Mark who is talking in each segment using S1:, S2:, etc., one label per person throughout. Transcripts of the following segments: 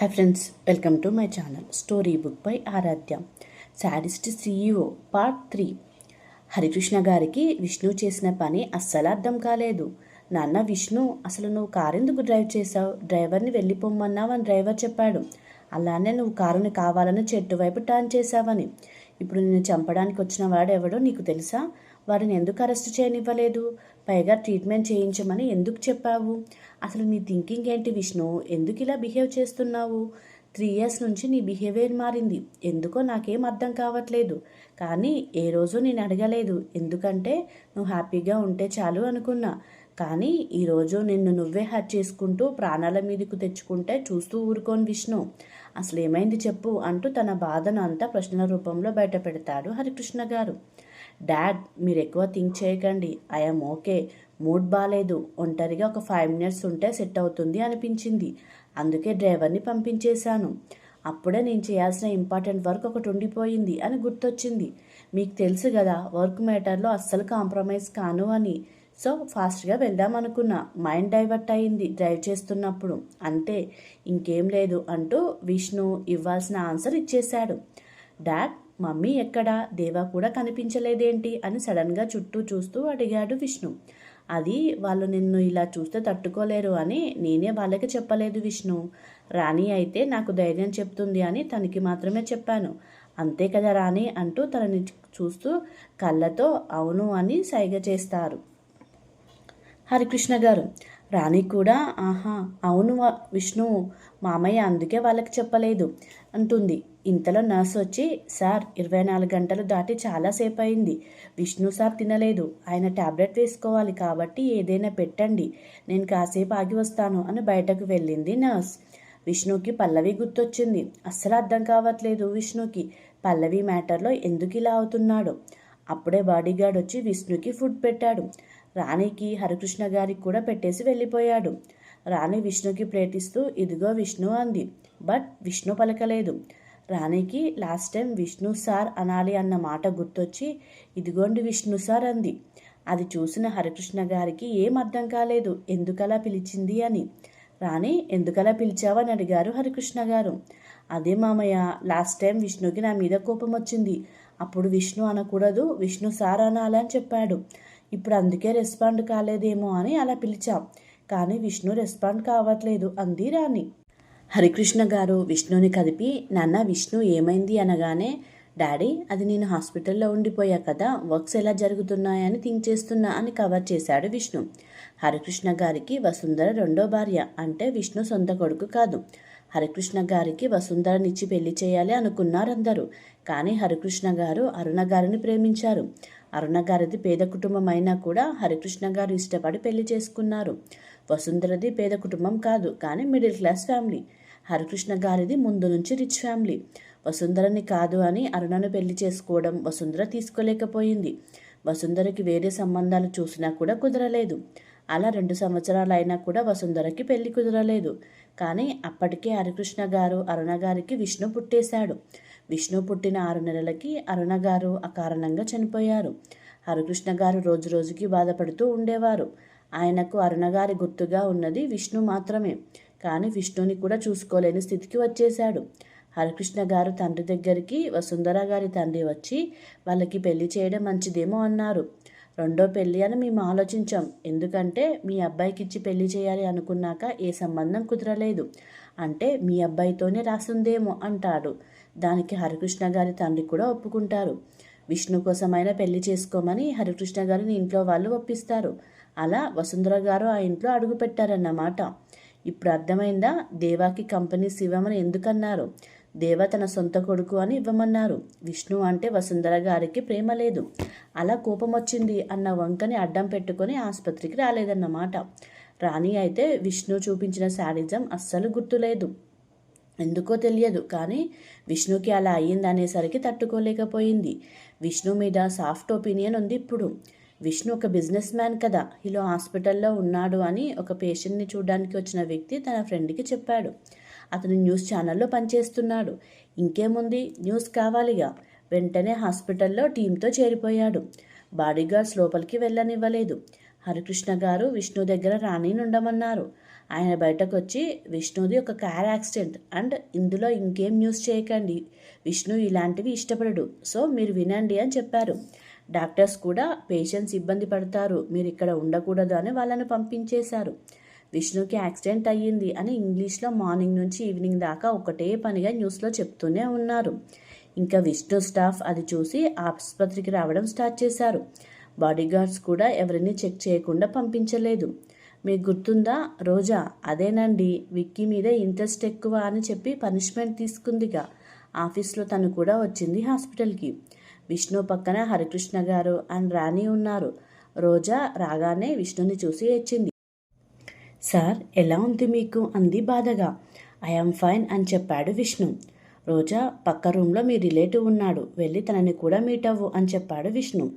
S1: Hi friends welcome to my channel story book by Aaradhya sadist CEO part three Harikrishna గారికి విష్ణు చేసిన పని అస్సలు అర్థం కాలేదు. నాన్న విష్ణు అసలు నువ్వు కారు ఎందుకు డ్రైవ్ చేసావు డ్రైవర్ని వెళ్ళిపోమ్మన్నావు అని డ్రైవర్ చెప్పాడు. అలానే నువ్వు కారుని కావాలని చెట్టు వైపు టర్న్ చేసావని ఇప్పుడు నిన్ను చంపడానికి వచ్చిన వాడు ఎవడో నీకు తెలుసా? వారిని ఎందుకు అరెస్ట్ చేయనివ్వలేదు? పైగా ట్రీట్మెంట్ చేయించమని ఎందుకు చెప్పావు? అసలు నీ థింకింగ్ ఏంటి విష్ణు? ఎందుకు ఇలా బిహేవ్ చేస్తున్నావు? త్రీ ఇయర్స్ నుంచి నీ బిహేవియర్ మారింది. ఎందుకో నాకేం అర్థం కావట్లేదు. కానీ ఏ రోజు నేను అడగలేదు. ఎందుకంటే నువ్వు హ్యాపీగా ఉంటే చాలు అనుకున్నా. కానీ ఈరోజు నిన్ను నువ్వే హర్ట్ చేసుకుంటూ ప్రాణాల మీదకు తెచ్చుకుంటే చూస్తూ ఊరుకోని విష్ణు. అసలు ఏమైంది చెప్పు అంటూ తన బాధను అంతా ప్రశ్నల రూపంలో బయట పెడతాడు హరికృష్ణ గారు. డాడ్ మీరు ఎక్కువ థింక్ చేయకండి. I'm okay. మూడ్ బాగాలేదు ఒంటరిగా ఒక ఫైవ్ మినిట్స్ ఉంటే సెట్ అవుతుంది అనిపించింది. అందుకే డ్రైవర్ని పంపించేశాను. అప్పుడే నేను చేయాల్సిన ఇంపార్టెంట్ వర్క్ ఒకటి ఉండిపోయింది అని గుర్తొచ్చింది. మీకు తెలుసు కదా వర్క్ మ్యాటర్లో అస్సలు కాంప్రమైజ్ కాను అని. సో ఫాస్ట్గా వెళ్దాం అనుకున్నా. మైండ్ డైవర్ట్ అయింది డ్రైవ్ చేస్తున్నప్పుడు. అంతే. ఇంకేం లేదు అంటూ విష్ణు ఇవ్వాల్సిన ఆన్సర్ ఇచ్చేశాడు. డాడ్ మమ్మీ ఎక్కడా? దేవా కూడా కనిపించలేదేంటి? అని సడన్గా చుట్టూ చూస్తూ అడిగాడు విష్ణు. అది వాళ్ళు నిన్ను ఇలా చూస్తే తట్టుకోలేరు అని నేనే వాళ్ళకి చెప్పలేదు విష్ణు. రాణి అయితే నాకు ధైర్యం చెప్తుంది అని తనకి మాత్రమే చెప్పాను. అంతే కదా రాణి? అంటూ తనని చూస్తూ కళ్ళతో అవును అని సైగ చేస్తారు. హరికృష్ణ గారు రాణి కూడా ఆహా అవును విష్ణు. మామయ్య అందుకే వాళ్ళకి చెప్పలేదు. అంటుంది. ఇంతలో నర్స్ వచ్చి సార్ ఇరవై నాలుగు గంటలు దాటి చాలాసేపు అయింది విష్ణు సార్ తినలేదు. ఆయన ట్యాబ్లెట్ వేసుకోవాలి కాబట్టి ఏదైనా పెట్టండి. నేను కాసేపు ఆగి వస్తాను అని బయటకు వెళ్ళింది నర్స్. విష్ణుకి పల్లవి గుర్తొచ్చింది. అస్సలు అర్థం కావట్లేదు విష్ణుకి. పల్లవి మ్యాటర్లో ఎందుకు ఇలా అవుతున్నాడు? అప్పుడే బాడీగార్డ్ వచ్చి విష్ణుకి ఫుడ్ పెట్టాడు. రాణికి హరికృష్ణ గారికి కూడా పెట్టేసి వెళ్ళిపోయాడు. రాణి విష్ణుకి ప్రేటిస్తూ ఇదిగో విష్ణు అంది. బట్ విష్ణు పలకలేదు. రాణికి లాస్ట్ టైం విష్ణు సార్ అనాలి అన్న మాట గుర్తొచ్చి ఇదిగోండి విష్ణు సార్ అంది. అది చూసిన హరికృష్ణ గారికి ఏం అర్థం కాలేదు. ఎందుకలా పిలిచింది అని. రాణి ఎందుకలా పిలిచావని అడిగారు హరికృష్ణ గారు. అదే మామయ్య లాస్ట్ టైం విష్ణుకి నా మీద కోపం వచ్చింది. అప్పుడు విష్ణు అనకూడదు విష్ణు సార్ అనాలి అని చెప్పాడు. ఇప్పుడు అందుకే రెస్పాండ్ కాలేదేమో అని అలా పిలిచాం. కానీ విష్ణు రెస్పాండ్ కావట్లేదు అంది రాణి. హరికృష్ణ గారు విష్ణుని కదిపి నాన్న విష్ణు ఏమైంది అనగానే డాడీ అది నేను హాస్పిటల్లో ఉండిపోయా కదా వర్క్స్ ఎలా జరుగుతున్నాయని థింక్ చేస్తున్నా అని కవర్ చేశాడు విష్ణు. హరికృష్ణ గారికి వసుంధర రెండో భార్య అంటే విష్ణు సొంత కొడుకు కాదు. హరికృష్ణ గారికి వసుంధరనిచ్చి పెళ్ళి చేయాలి అనుకున్నారు అందరూ కానీ హరికృష్ణ గారు అరుణ గారిని ప్రేమించారు. అరుణ గారిది పేద కుటుంబం అయినా కూడా హరికృష్ణ గారు ఇష్టపడి పెళ్ళి చేసుకున్నారు. వసుంధరది పేద కుటుంబం కాదు కానీ మిడిల్ క్లాస్ ఫ్యామిలీ. హరికృష్ణ గారిది ముందు నుంచి రిచ్ ఫ్యామిలీ. వసుంధరని కాదు అని అరుణను పెళ్ళి చేసుకోవడం వసుంధర తీసుకోలేకపోయింది. వసుంధరకి వేరే సంబంధాలు చూసినా కూడా కుదరలేదు. అలా రెండు సంవత్సరాలు అయినా కూడా వసుంధరకి పెళ్ళి కుదరలేదు. కానీ అప్పటికే హరికృష్ణ గారు అరుణ గారికి విష్ణు పుట్టేశాడు. విష్ణు పుట్టిన ఆరు నెలలకి అరుణ గారు అకారణంగా చనిపోయారు. హరికృష్ణ గారు రోజు రోజుకి బాధపడుతూ ఉండేవారు. ఆయనకు అరుణ గారి గుర్తుగా ఉన్నది విష్ణు మాత్రమే. కానీ విష్ణుని కూడా చూసుకోలేని స్థితికి వచ్చేశాడు. హరికృష్ణ గారు తండ్రి దగ్గరికి వసుంధర గారి తండ్రి వచ్చి వాళ్ళకి పెళ్ళి చేయడం మంచిదేమో అన్నారు. రెండో పెళ్ళి అని మేము ఆలోచించాం. ఎందుకంటే మీ అబ్బాయికి ఇచ్చి పెళ్ళి చేయాలి అనుకున్నాక ఏ సంబంధం కుదరలేదు. అంటే మీ అబ్బాయితోనే రాసుందేమో అంటాడు. దానికి హరికృష్ణ గారి తండ్రి కూడా ఒప్పుకుంటారు. విష్ణు కోసమైనా పెళ్ళి చేసుకోమని హరికృష్ణ గారిని ఇంట్లో వాళ్ళు ఒప్పిస్తారు. అలా వసుంధర గారు ఆ ఇంట్లో అడుగు పెట్టారన్నమాట ఇప్పుడు అర్థమైందా? దేవాకి కంపెనీస్ ఇవ్వమని ఎందుకన్నారు? దేవ తన సొంత కొడుకు అని ఇవ్వమన్నారు. విష్ణు అంటే వసుంధర గారికి ప్రేమ లేదు. అలా కోపం వచ్చింది అన్న వంకని అడ్డం పెట్టుకొని ఆసుపత్రికి రాలేదన్నమాట. రాణి అయితే విష్ణు చూపించిన శాడిజం అస్సలు గుర్తులేదు. ఎందుకో తెలియదు కానీ విష్ణుకి అలా అయ్యిందనేసరికి తట్టుకోలేకపోయింది. విష్ణు మీద సాఫ్ట్ ఒపీనియన్ ఉంది ఇప్పుడు. విష్ణు ఒక బిజినెస్ మ్యాన్ కదా ఇలా హాస్పిటల్లో ఉన్నాడు అని ఒక పేషెంట్ని చూడడానికి వచ్చిన వ్యక్తి తన ఫ్రెండ్కి చెప్పాడు. అతను న్యూస్ ఛానల్లో పనిచేస్తున్నాడు. ఇంకేముంది న్యూస్ కావాలిగా. వెంటనే హాస్పిటల్లో టీంతో చేరిపోయాడు. బాడీగార్డ్స్ లోపలికి వెళ్ళనివ్వలేదు. హరికృష్ణ గారు విష్ణు దగ్గర రాణి ఉండమన్నారు. ఆయన బయటకు వచ్చి విష్ణుది ఒక కార్ యాక్సిడెంట్ అండ్ ఇందులో ఇంకేం న్యూస్ చేయకండి. విష్ణు ఇలాంటివి ఇష్టపడడు. సో మీరు వినండి అని చెప్పారు. డాక్టర్స్ కూడా పేషెంట్స్ ఇబ్బంది పడతారు. మీరు ఇక్కడ ఉండకూడదు అని వాళ్ళని పంపించేశారు. విష్ణుకి యాక్సిడెంట్ అయ్యింది అని ఇంగ్లీష్లో మార్నింగ్ నుంచి ఈవినింగ్ దాకా ఒకటే పనిగా న్యూస్లో చెప్తూనే ఉన్నారు. ఇంకా విష్ణు స్టాఫ్ అది చూసి ఆసుపత్రికి రావడం స్టార్ట్ చేశారు. బాడీగార్డ్స్ కూడా ఎవరిని చెక్ చేయకుండా పంపించలేదు. మీకు గుర్తుందా? రోజా అదేనండి విక్కీ మీద ఇంట్రెస్ట్ ఎక్కువ అని చెప్పి పనిష్మెంట్ తీసుకుందిగా. ఆఫీస్లో తను కూడా వచ్చింది హాస్పిటల్కి. విష్ణు పక్కన హరికృష్ణ గారు అండ్ రాణి ఉన్నారు. రోజా రాగానే విష్ణుని చూసి వచ్చింది సార్ ఎలా ఉంది మీకు? అంది బాధగా. ఐఎమ్ ఫైన్ అని చెప్పాడు విష్ణు. రోజా పక్క రూమ్లో మీ రిలేటివ్ ఉన్నాడు. వెళ్ళి తనని కూడా మీట్ అవ్వు అని చెప్పాడు విష్ణు.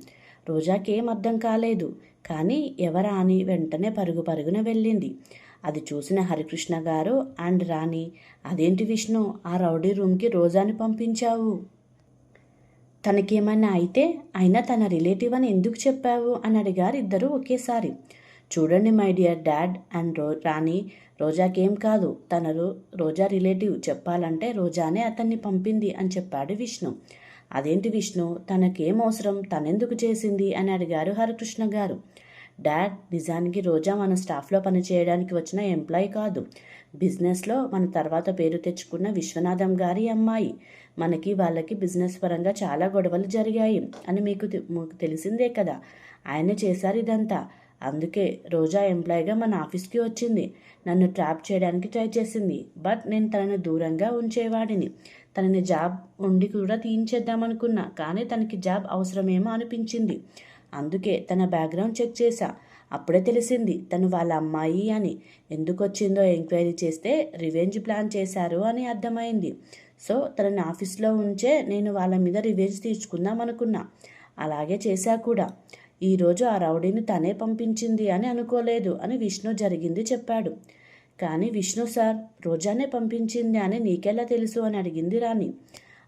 S1: రోజాకి ఏం అర్థం కాలేదు. కానీ ఎవరా అని వెంటనే పరుగు పరుగున వెళ్ళింది. అది చూసిన హరికృష్ణ గారు అండ్ రాణి అదేంటి విష్ణు ఆ రౌడీ రూమ్కి రోజాని పంపించావు? తనకేమైనా అయితే అయినా తన రిలేటివ్ అని ఎందుకు చెప్పావు? అని అడిగారు ఇద్దరు ఒకేసారి. చూడండి మై డియర్ డాడ్ అండ్ రో రాణి రోజాకేం కాదు. తన రోజా రిలేటివ్ చెప్పాలంటే రోజానే అతన్ని పంపింది అని చెప్పాడు విష్ణు. అదేంటి విష్ణు? తనకేం అవసరం? తనెందుకు చేసింది? అని అడిగారు హరికృష్ణ గారు. డాడ్ నిజానికి రోజా మన స్టాఫ్లో పనిచేయడానికి వచ్చిన ఎంప్లాయీ కాదు. బిజినెస్లో మన తర్వాత పేరు తెచ్చుకున్న విశ్వనాథం గారి అమ్మాయి. మనకి వాళ్ళకి బిజినెస్ పరంగా చాలా గొడవలు జరిగాయి అని మీకు తెలిసిందే కదా? ఆయన చేశారు ఇదంతా. అందుకే రోజా ఎంప్లాయీగా మన ఆఫీస్కి వచ్చింది. నన్ను ట్రాప్ చేయడానికి ట్రై చేసింది. బట్ నేను తనని దూరంగా ఉంచేవాడిని. తనని జాబ్ ఉండి కూడా తీయించేద్దామనుకున్నా కానీ తనకి జాబ్ అవసరమేమో అనిపించింది. అందుకే తన బ్యాక్గ్రౌండ్ చెక్ చేశా. అప్పుడే తెలిసింది తను వాళ్ళ అమ్మాయి అని. ఎందుకు వచ్చిందో ఎంక్వైరీ చేస్తే రివెంజ్ ప్లాన్ చేశారు అని అర్థమైంది. సో తనని ఆఫీస్లో ఉంచే నేను వాళ్ళ మీద రివెంజ్ తీర్చుకుందాం అనుకున్నా అలాగే చేశా కూడా. ఈరోజు ఆ రౌడీని తనే పంపించింది అని అనుకోలేదు అని విష్ణు జరిగింది చెప్పాడు. కానీ విష్ణు సార్ రోజానే పంపించింది అని నీకెలా తెలుసు అని అడిగింది రాణి.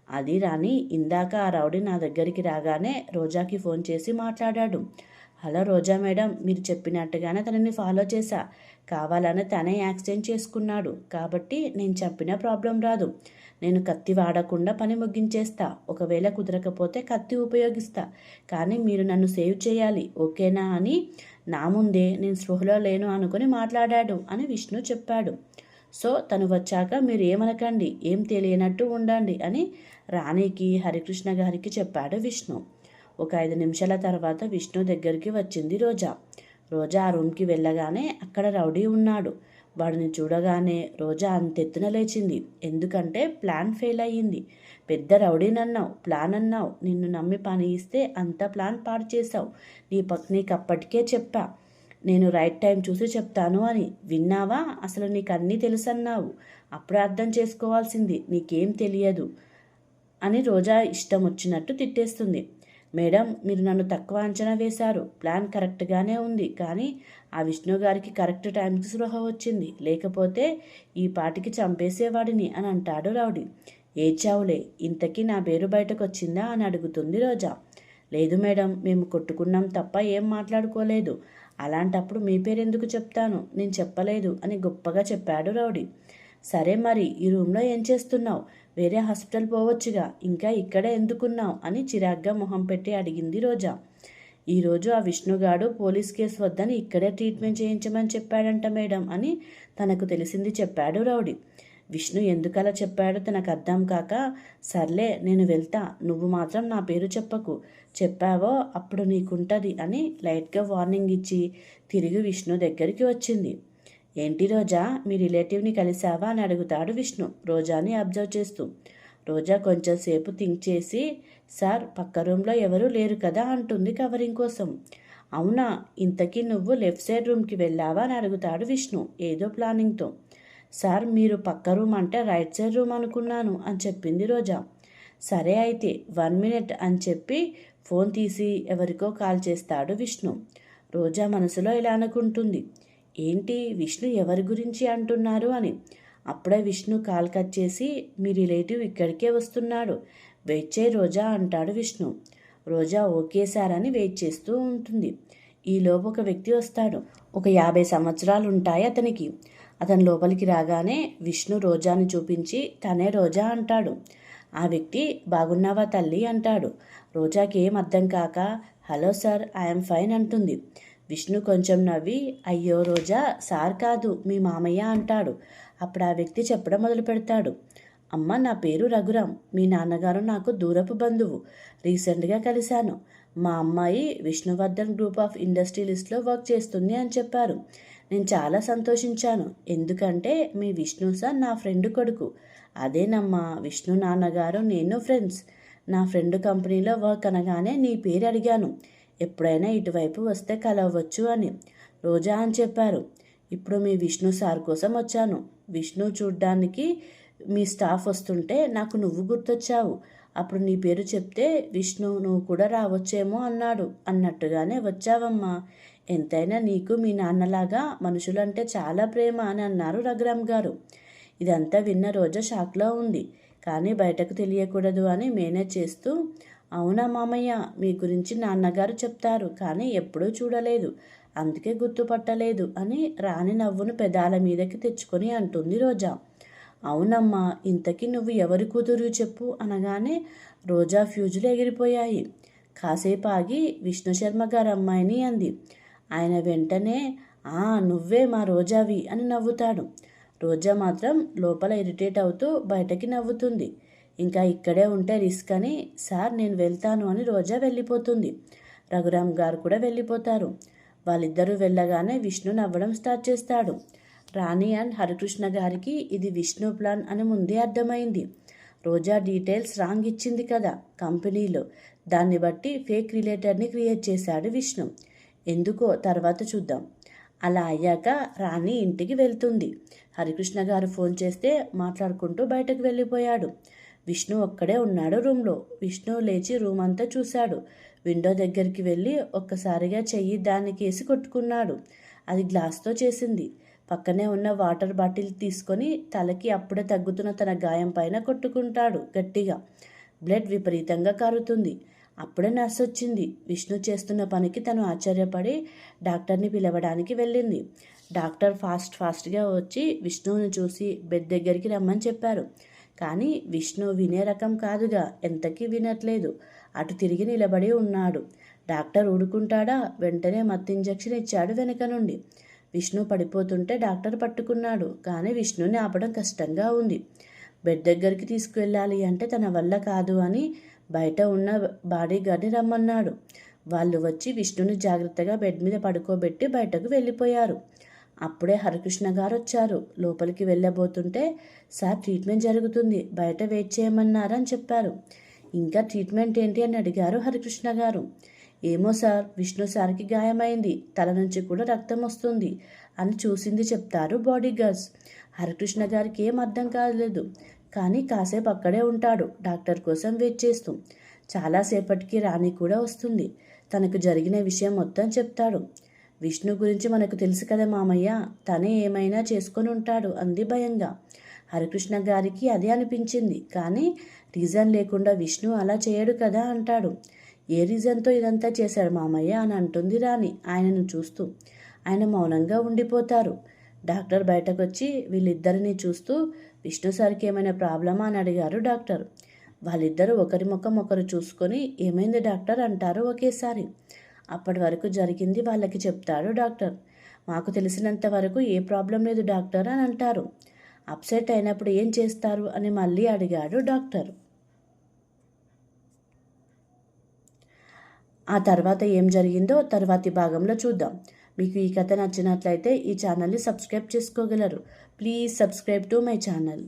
S1: అది రాణి ఇందాక ఆ రౌడీ నా దగ్గరికి రాగానే రోజాకి ఫోన్ చేసి మాట్లాడాడు. హలో రోజా మేడం మీరు చెప్పినట్టుగానే తనని ఫాలో చేశా. కావాలని తనే యాక్సిడెంట్ చేసుకున్నాడు. కాబట్టి నేను చెప్పిన ప్రాబ్లం రాదు. నేను కత్తి వాడకుండా పని ముగించేస్తా. ఒకవేళ కుదరకపోతే కత్తి ఉపయోగిస్తా. కానీ మీరు నన్ను సేవ్ చేయాలి ఓకేనా అని? నా ముందే నేను స్పృహలో లేను అనుకుని మాట్లాడాడు అని విష్ణు చెప్పాడు. సో తను వచ్చాక మీరు ఏమనకండి ఏం తెలియనట్టు ఉండండి అని రాణికి హరికృష్ణ గారికి చెప్పాడు విష్ణు. ఒక ఐదు నిమిషాల తర్వాత విష్ణు దగ్గరికి వచ్చింది రోజా. రోజా ఆ రూమ్కి వెళ్ళగానే అక్కడ రౌడీ ఉన్నాడు. వాడిని చూడగానే రోజా అంతెత్తున లేచింది. ఎందుకంటే ప్లాన్ ఫెయిల్ అయ్యింది. పెద్ద రౌడీనన్నావు ప్లాన్ అన్నావు నిన్ను నమ్మి పని ఇస్తే అంత ప్లాన్ పాడు చేసావు నీ పక్ నీకు అప్పటికే చెప్పా. నేను రైట్ టైం చూసి చెప్తాను అని. విన్నావా? అసలు నీకు అన్నీ తెలుసన్నావు. అప్పుడు అర్థం చేసుకోవాల్సింది. నీకేం తెలియదు అని రోజా ఇష్టం వచ్చినట్టు తిట్టేస్తుంది. మేడం మీరు నన్ను తక్కువ అంచనా వేశారు. ప్లాన్ కరెక్ట్గానే ఉంది కానీ ఆ విష్ణు గారికి కరెక్ట్ టైంకి స్పృహ వచ్చింది. లేకపోతే ఈ పాటికి చంపేసేవాడిని అని అంటాడు రౌడీ. ఏచావులే ఇంతకీ నా పేరు బయటకు వచ్చిందా అని అడుగుతుంది రోజా. లేదు మేడం మేము కొట్టుకున్నాం తప్ప ఏం మాట్లాడుకోలేదు. అలాంటప్పుడు మీ పేరు ఎందుకు చెప్తాను? నేను చెప్పలేదు అని గొప్పగా చెప్పాడు రౌడీ. సరే మరి ఈ రూమ్లో ఏం చేస్తున్నావు? వేరే హాస్పిటల్ పోవచ్చుగా ఇంకా ఇక్కడే ఎందుకున్నావు? అని చిరాగ్గా మొహం పెట్టి అడిగింది రోజా. ఈరోజు ఆ విష్ణుగాడు పోలీస్ కేసు వద్దని ఇక్కడే ట్రీట్మెంట్ చేయించమని చెప్పాడంట మేడం అని తనకు తెలిసింది చెప్పాడు రౌడీ. విష్ణు ఎందుకలా చెప్పాడో తనకు అర్థం కాక సర్లే నేను వెళ్తా నువ్వు మాత్రం నా పేరు చెప్పకు చెప్పావో అప్పుడు నీకుంటది అని లైట్గా వార్నింగ్ ఇచ్చి తిరిగి విష్ణు దగ్గరికి వచ్చింది. ఏంటి రోజా? మీ రిలేటివ్ని కలిసావా అని అడుగుతాడు విష్ణు. రోజాని అబ్జర్వ్ చేస్తూ. రోజా కొంచెం సేపు థింక్ చేసి సార్ పక్క రూమ్లో ఎవరూ లేరు కదా అంటుంది కవరింగ్ కోసం. అవునా? ఇంతకీ నువ్వు లెఫ్ట్ సైడ్ రూమ్కి వెళ్ళావా? అని అడుగుతాడు విష్ణు ఏదో ప్లానింగ్తో. సార్ మీరు పక్క రూమ్ అంటే రైట్ సైడ్ రూమ్ అనుకున్నాను అని చెప్పింది రోజా. సరే అయితే వన్ మినిట్ అని చెప్పి ఫోన్ తీసి ఎవరికో కాల్ చేస్తాడు విష్ణు. రోజా మనసులో ఇలా అనుకుంటుంది. ఏంటి విష్ణు ఎవరి గురించి అంటున్నారు అని. అప్పుడే విష్ణు కాల్ కట్ చేసి మీ రిలేటివ్ ఇక్కడికే వస్తున్నాడు. వెయిట్ చేయి రోజా అంటాడు విష్ణు. రోజా ఓకే సార్ అని వెయిట్ చేస్తూ ఉంటుంది. ఈలోపు ఒక వ్యక్తి వస్తాడు. ఒక యాభై సంవత్సరాలు ఉంటాయి అతనికి. అతను లోపలికి రాగానే విష్ణు రోజాని చూపించి తనే రోజా అంటాడు. ఆ వ్యక్తి బాగున్నావా తల్లి? అంటాడు. రోజాకి ఏం అర్థం కాక హలో సార్ ఐఎమ్ ఫైన్ అంటుంది. విష్ణు కొంచెం నవ్వి అయ్యో రోజా సార్ కాదు మీ మామయ్య అంటాడు. అప్పుడు ఆ వ్యక్తి చెప్పడం మొదలు పెడతాడు. అమ్మ నా పేరు రఘురామ్ మీ నాన్నగారు నాకు దూరపు బంధువు. రీసెంట్గా కలిశాను. మా అమ్మాయి విష్ణువర్ధన్ గ్రూప్ ఆఫ్ ఇండస్ట్రియలిస్ట్లో వర్క్ చేస్తుంది అని చెప్పారు. నేను చాలా సంతోషించాను. ఎందుకంటే మీ విష్ణు సార్ నా ఫ్రెండ్ కొడుకు. అదేనమ్మా విష్ణు నాన్నగారు నేను ఫ్రెండ్స్. నా ఫ్రెండ్ కంపెనీలో వర్క్ అనగానే నీ పేరు అడిగాను. ఎప్పుడైనా ఇటువైపు వస్తే కలవచ్చు అని. రోజా అని చెప్పారు. ఇప్పుడు మీ విష్ణు సార్ కోసం వచ్చాను. విష్ణు చూడ్డానికి మీ స్టాఫ్ వస్తుంటే నాకు నువ్వు గుర్తొచ్చావు. అప్పుడు నీ పేరు చెప్తే విష్ణు నువ్వు కూడా రావచ్చేమో అన్నాడు. అన్నట్టుగానే వచ్చావమ్మా. ఎంతైనా నీకు మీ నాన్నలాగా మనుషులంటే చాలా ప్రేమ అని అన్నారు రఘురామ్ గారు. ఇదంతా విన్న రోజా షాక్లో ఉంది. కానీ బయటకు తెలియకూడదు అని మేనేజ్ చేస్తూ అవునా మామయ్య మీ గురించి నాన్నగారు చెప్తారు కానీ ఎప్పుడూ చూడలేదు. అందుకే గుర్తుపట్టలేదు అని రాణి నవ్వును పెదాల మీదకి తెచ్చుకొని అంటుంది రోజా. అవునమ్మా ఇంతకీ నువ్వు ఎవరి కూతురు చెప్పు అనగానే రోజా ఫ్యూజులు ఎగిరిపోయాయి. కాసేపు ఆగి విష్ణు శర్మ గారు అమ్మాయిని అంది. ఆయన వెంటనే ఆ నువ్వే మా రోజావి అని నవ్వుతాడు. రోజా మాత్రం లోపల ఇరిటేట్ అవుతూ బయటకి నవ్వుతుంది. ఇంకా ఇక్కడే ఉంటే రిస్క్ అని సార్ నేను వెళ్తాను అని రోజా వెళ్ళిపోతుంది. రఘురామ్ గారు కూడా వెళ్ళిపోతారు. వాళ్ళిద్దరూ వెళ్ళగానే విష్ణు నవ్వడం స్టార్ట్ చేస్తాడు. రాణి అండ్ హరికృష్ణ గారికి ఇది విష్ణు ప్లాన్ అని ముందే అర్థమైంది. రోజా డీటెయిల్స్ రాంగ్ ఇచ్చింది కదా కంపెనీలో. దాన్ని బట్టి ఫేక్ రిలేటర్ని క్రియేట్ చేశాడు విష్ణు. ఎందుకో తర్వాత చూద్దాం. అలా అయ్యాక రాణి ఇంటికి వెళ్తుంది. హరికృష్ణ గారు ఫోన్ చేస్తే మాట్లాడుకుంటూ బయటకు వెళ్ళిపోయాడు. విష్ణు ఒక్కడే ఉన్నాడు రూమ్లో. విష్ణు లేచి రూమ్ అంతా చూశాడు. విండో దగ్గరికి వెళ్ళి ఒక్కసారిగా చెయ్యి దానికి వేసి కొట్టుకున్నాడు. అది గ్లాస్తో చేసింది. పక్కనే ఉన్న వాటర్ బాటిల్ తీసుకొని తలకి అప్పుడే తగ్గుతున్న తన గాయం పైన కొట్టుకుంటాడు గట్టిగా. బ్లడ్ విపరీతంగా కారుతుంది. అప్పుడే నర్స్ వచ్చింది. విష్ణు చేస్తున్న పనికి తను ఆశ్చర్యపడి డాక్టర్ని పిలవడానికి వెళ్ళింది. డాక్టర్ ఫాస్ట్ ఫాస్ట్గా వచ్చి విష్ణువుని చూసి బెడ్ దగ్గరికి రమ్మని చెప్పారు. కానీ విష్ణు వినే రకం కాదుగా ఎంతకీ వినట్లేదు. అటు తిరిగి నిలబడి ఉన్నాడు. డాక్టర్ ఊడుకుంటాడా వెంటనే మత్తు ఇంజెక్షన్ ఇచ్చాడు వెనక నుండి. విష్ణు పడిపోతుంటే డాక్టర్ పట్టుకున్నాడు. కానీ విష్ణుని ఆపడం కష్టంగా ఉంది. బెడ్ దగ్గరికి తీసుకువెళ్ళాలి అంటే తన వల్ల కాదు అని బయట ఉన్న బాడీగార్డ్ని రమ్మన్నాడు. వాళ్ళు వచ్చి విష్ణుని జాగ్రత్తగా బెడ్ మీద పడుకోబెట్టి బయటకు వెళ్ళిపోయారు. అప్పుడే హరికృష్ణ గారు వచ్చారు లోపలికి వెళ్ళబోతుంటే సార్ ట్రీట్మెంట్ జరుగుతుంది. బయట వెయిట్ చేయమన్నారని చెప్పారు. ఇంకా ట్రీట్మెంట్ ఏంటి అని అడిగారు హరికృష్ణ గారు. ఏమో సార్ విష్ణు సార్కి గాయమైంది. తల నుంచి కూడా రక్తం వస్తుంది అని చూసింది చెప్తారు బాడీ గార్డ్స్ హరికృష్ణ గారికి ఏం అర్థం కాలేదు. కానీ కాసేపు అక్కడే ఉంటాడు. డాక్టర్ కోసం వెయిట్ చేస్తూ. చాలాసేపటికి రాణి కూడా వస్తుంది. తనకు జరిగిన విషయం మొత్తం చెప్తాడు. విష్ణు గురించి మనకు తెలుసు కదా మామయ్య తనే ఏమైనా చేసుకొని ఉంటాడు అంది భయంగా. హరికృష్ణ గారికి అదే అనిపించింది కానీ రీజన్ లేకుండా విష్ణు అలా చేయడు కదా అంటాడు. ఏ రీజన్తో ఇదంతా చేశాడు మామయ్య అని అంటుంది రాణి ఆయనను చూస్తూ. ఆయన మౌనంగా ఉండిపోతారు. డాక్టర్ బయటకు వచ్చి వీళ్ళిద్దరిని చూస్తూ విష్ణు సార్కి ఏమైనా ప్రాబ్లమా అని అడిగారు డాక్టర్. వాళ్ళిద్దరూ ఒకరి ముఖం ఒకరు చూసుకొని ఏమైంది డాక్టర్ అంటారు ఒకేసారి. అప్పటి వరకు జరిగింది వాళ్ళకి చెప్తాడు డాక్టర్. మాకు తెలిసినంత వరకు ఏ ప్రాబ్లం లేదు డాక్టర్ అని అంటారు. అప్సెట్ అయినప్పుడు ఏం చేస్తారు అని మళ్ళీ అడిగాడు డాక్టర్. ఆ తర్వాత ఏం జరిగిందో తర్వాతి భాగంలో చూద్దాం. మీకు ఈ కథ నచ్చినట్లయితే ఈ ఛానల్ని సబ్స్క్రైబ్ చేసుకోగలరు. Please subscribe to my channel.